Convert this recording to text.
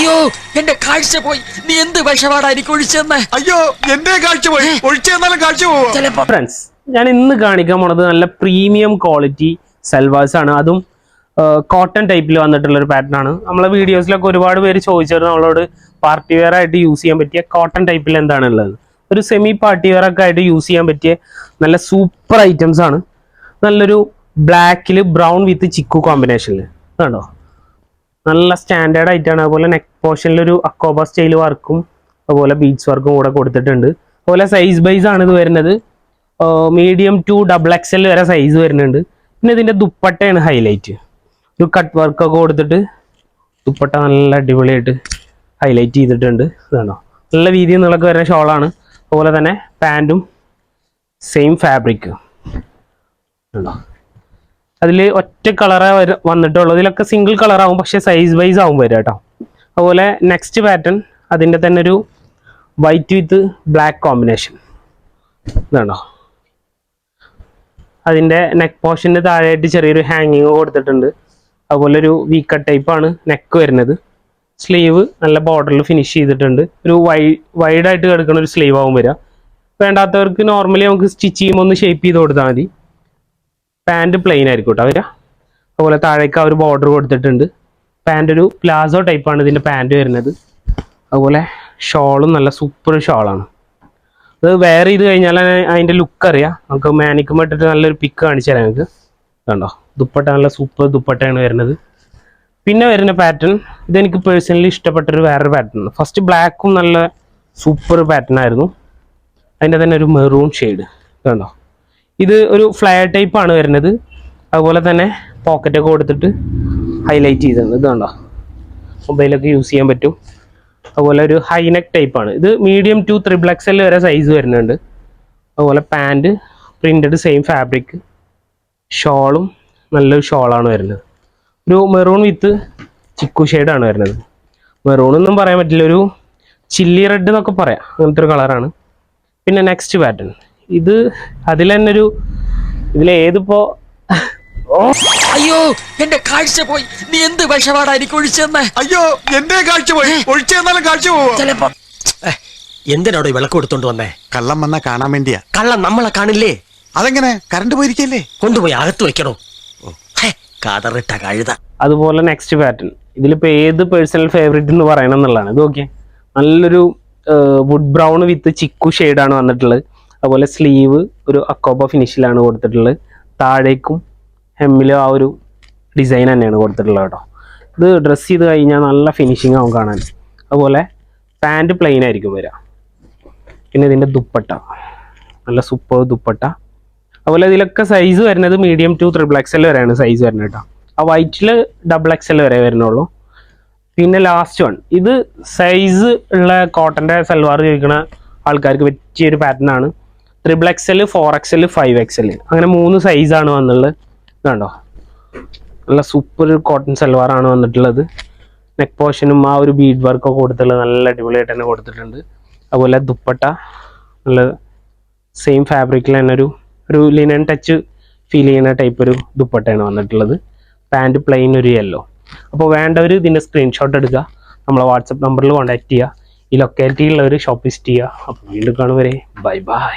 അയ്യോ എന്റെ കാഴ്ച പോയി. നീ എന്ത് വിഷപാടാ എനിക്ക് ഒഴിച്ചെന്ന്? അയ്യോ എന്റെ കാഴ്ച പോയി? ഒഴിച്ചെന്നാലും കാഴ്ച പോവാ? ചിലപ്പോ ഫ്രണ്ട്സ് ഞാൻ ഇന്ന് കാണിക്കാൻ പോണത് നല്ല പ്രീമിയം ക്വാളിറ്റി സെൽവാസ് ആണ്. അതും കോട്ടൺ ടൈപ്പിൽ വന്നിട്ടുള്ള ഒരു പാറ്റേൺ ആണ്. നമ്മളെ വീഡിയോസിലൊക്കെ ഒരുപാട് പേര് ചോദിച്ചിരുന്നു നമ്മളോട് പാർട്ടി വെയർ ആയിട്ട് യൂസ് ചെയ്യാൻ പറ്റിയ കോട്ടൺ ടൈപ്പിൽ എന്താണ് ഉള്ളത് ഒരു സെമി പാർട്ടി വെയർ ഒക്കെ ആയിട്ട് യൂസ് ചെയ്യാൻ പറ്റിയ നല്ല സൂപ്പർ ഐറ്റംസ് ആണ്. നല്ലൊരു ബ്ലാക്കിൽ ബ്രൗൺ വിത്ത് ചിക്കു കോമ്പിനേഷനിൽ കണ്ടോ? നല്ല സ്റ്റാൻഡേർഡ് ആയിട്ടാണ്. അതുപോലെ നെക്ക് പോർഷനിൽ ഒരു അക്കോബ സ്റ്റൈൽ വർക്കും അതുപോലെ ബീച്ച് വർക്കും കൂടെ കൊടുത്തിട്ടുണ്ട്. അതുപോലെ സൈസ് ബൈസ് ആണ് ഇത് വരുന്നത്. മീഡിയം ടു ഡബിൾ എക്സൽ വരെ സൈസ് വരുന്നുണ്ട്. പിന്നെ ഇതിന്റെ ദുപ്പട്ടയാണ് ഹൈലൈറ്റ് ഒരു കട്ട് വർക്ക് ഒക്കെ കൊടുത്തിട്ട് ദുപ്പട്ട നല്ല അടിപൊളിയായിട്ട് ഹൈലൈറ്റ് ചെയ്തിട്ടുണ്ട്. ഇതാണോ? നല്ല രീതിയിൽ നീളൊക്കെ വരുന്ന ഷോളാണ് അതുപോലെ തന്നെ പാന്റും സെയിം ഫാബ്രിക് ഉണ്ടോ അതിൽ ഒറ്റ കളറേ വന്നിട്ടുള്ളൂ. ഇതിലൊക്കെ സിംഗിൾ കളർ ആവും പക്ഷെ സൈസ് വൈസ് ആവും വരിക കേട്ടോ. അതുപോലെ നെക്സ്റ്റ് പാറ്റേൺ അതിന്റെ തന്നെ ഒരു വൈറ്റ് വിത്ത് ബ്ലാക്ക് കോമ്പിനേഷൻ ഇതാണോ? അതിന്റെ നെക്ക് പോർഷന്റെ താഴെയായിട്ട് ചെറിയൊരു ഹാങ്ങിങ് കൊടുത്തിട്ടുണ്ട്. അതുപോലെ ഒരു വീക്കട്ട് ടൈപ്പാണ് നെക്ക് വരുന്നത്. സ്ലീവ് നല്ല ബോർഡറിൽ ഫിനിഷ് ചെയ്തിട്ടുണ്ട്. ഒരു വൈ വൈഡായിട്ട് കിടക്കുന്ന ഒരു സ്ലീവ് ആവും വരിക. വേണ്ടാത്തവർക്ക് നോർമലി നമുക്ക് സ്റ്റിച്ച് ചെയ്യുമ്പോൾ ഒന്ന് ഷേപ്പ് ചെയ്ത് കൊടുത്താൽ മതി. പാന്റ് പ്ലെയിൻ ആയിരിക്കും കേട്ടോ വരിക അതുപോലെ താഴേക്ക് ആ ഒരു ബോർഡർ കൊടുത്തിട്ടുണ്ട്. പാന്റ് ഒരു പ്ലാസോ ടൈപ്പാണ് ഇതിന്റെ പാന്റ് വരുന്നത്. അതുപോലെ ഷോളും നല്ല സൂപ്പർ ഷോളാണ് അത് വെയർ ചെയ്ത് കഴിഞ്ഞാൽ അതിന്റെ ലുക്ക് അറിയാം. നമുക്ക് മാനിക്കുമ്പോൾ ഇട്ടിട്ട് നല്ലൊരു പിക്ക് കാണിച്ചു തരാം നിങ്ങൾക്ക് കണ്ടോ? ദുപ്പട്ട നല്ല സൂപ്പർ ദുപ്പട്ടയാണ് വരുന്നത്. പിന്നെ വരുന്ന പാറ്റേൺ ഇതെനിക്ക് പേഴ്സണലി ഇഷ്ടപ്പെട്ടൊരു വേറൊരു പാറ്റേൺ ഫസ്റ്റ് ബ്ലാക്കും നല്ല സൂപ്പർ പാറ്റേൺ ആയിരുന്നു. അതിന്റെ തന്നെ ഒരു മെറൂൺ ഷെയ്ഡ് കണ്ടോ? ഇത് ഒരു ഫ്ലയർ ടൈപ്പ് ആണ് വരുന്നത്. അതുപോലെ തന്നെ പോക്കറ്റൊക്കെ കൊടുത്തിട്ട് ഹൈലൈറ്റ് ചെയ്തിട്ടുണ്ട് ഇത് കണ്ടോ? മൊബൈലൊക്കെ യൂസ് ചെയ്യാൻ പറ്റും. അതുപോലെ ഒരു ഹൈനെക്ക് ടൈപ്പ് ആണ്. ഇത് മീഡിയം ടു ത്രിബിൾ വരെ സൈസ് വരുന്നുണ്ട്. അതുപോലെ പാന്റ് പ്രിന്റഡ് സെയിം ഫാബ്രിക് ഷോളും നല്ലൊരു ഷോളാണ് വരുന്നത്. ഒരു മെറൂൺ വിത്ത് ചിക്കു ഷെയ്ഡാണ് വരുന്നത്. മെറൂൺ ഒന്നും പറയാൻ പറ്റില്ല. ഒരു ചില്ലി റെഡ് എന്നൊക്കെ പറയാം. അങ്ങനത്തെ ഒരു കളറാണ് പിന്നെ നെക്സ്റ്റ് പാറ്റേൺ ഇത് അതിൽ തന്നെ ഒരു ഇതിലേതിപ്പോ അയ്യോ എന്റെ കാഴ്ച പോയി. നീ എന്ത് വിഷപാടാ എനിക്ക് ഒഴിച്ചെന്ന്? അയ്യോ എന്റെ കാഴ്ച പോയി. ഒഴിച്ചു തന്നാലും കാഴ്ച പോവാ ചിലപ്പോ എന്തിനാടോ ഈ വിളക്ക് കൊടുത്തോണ്ട് വന്നേ? കള്ളം വന്നാ കാണാൻ വേണ്ടിയാ. കള്ളം നമ്മളെ കാണില്ലേ? അതെങ്ങനെ? കറണ്ട് പോയിരിക്കല്ലേ? കൊണ്ടുപോയി അകത്ത് വെക്കണോ? ഹേ, കതറിട്ട കഴുത. അതുപോലെ നെക്സ്റ്റ് പാറ്റേൺ ഇതിലിപ്പോ ഏത് പേഴ്സണൽ ഫേവറേറ്റ് എന്ന് പറയണം എന്നുള്ളതാണ്. ഇത് ഓക്കെ നല്ലൊരു വുഡ് ബ്രൗൺ വിത്ത് ചിക്കു ഷെയ്ഡാണ് വന്നിട്ടുള്ളത്. അതുപോലെ സ്ലീവ് ഒരു അക്കോബ ഫിനിഷിലാണ് കൊടുത്തിട്ടുള്ളത്. താഴേക്കും ഹെമ്മിലും ആ ഒരു ഡിസൈൻ തന്നെയാണ് കൊടുത്തിട്ടുള്ളത് കേട്ടോ. ഇത് ഡ്രസ്സ് ചെയ്ത് കഴിഞ്ഞാൽ നല്ല ഫിനിഷിങ് ആവും കാണാൻ. അതുപോലെ പാന്റ് പ്ലെയിൻ ആയിരിക്കും വരിക. പിന്നെ ഇതിന്റെ ദുപ്പട്ട. നല്ല സൂപ്പർ ദുപ്പട്ട. അതുപോലെ ഇതിലൊക്കെ സൈസ് വരുന്നത് മീഡിയം ടു ത്രിബിൾ എക്സൽ വരെയാണ് സൈസ് വരുന്നത് കേട്ടോ. ആ വൈറ്റിൽ ഡബിൾ എക്സൽ വരെ വരുന്നുള്ളൂ. പിന്നെ ലാസ്റ്റ് വൺ ഇത് സൈസ് ഉള്ള കോട്ടന്റെ സൽവാർ ചോദിക്കുന്ന ആൾക്കാർക്ക് വെച്ചിയൊരു പാറ്റേൺ ആണ്. Triple XL four XL five XL അങ്ങനെ മൂന്ന് സൈസാണ് വന്നുള്ളത് കണ്ടോ? നല്ല സൂപ്പർ കോട്ടൺ സൽവാർ ആണ് വന്നിട്ടുള്ളത്. നെക്ക് പോർഷനും ആ ഒരു ബീഡ് വർക്കൊക്കെ കൊടുത്തിട്ടുള്ളത് നല്ല അടിപൊളിയായിട്ട് തന്നെ കൊടുത്തിട്ടുണ്ട്. അതുപോലെ ദുപ്പട്ട നല്ല സെയിം ഫാബ്രിക്കിൽ തന്നെ ഒരു ഒരു ലിനൻ ടച്ച് ഫീൽ ചെയ്യുന്ന ടൈപ്പ് ഒരു ദുപ്പട്ടയാണ് വന്നിട്ടുള്ളത്. പാന്റ് പ്ലെയിൻ ഒരു യെല്ലോ അപ്പോൾ വേണ്ടവർ ഇതിന്റെ സ്ക്രീൻഷോട്ട് എടുക്കുക നമ്മളെ വാട്സപ്പ് നമ്പറിൽ കോൺടാക്ട് ചെയ്യുക ഈ ലൊക്കാലിറ്റിയിലുള്ളവർ ഷോപ്പ് വിസിറ്റ് ചെയ്യുക അപ്പോൾ വീണ്ടും കാണുവരെ ബൈ ബൈ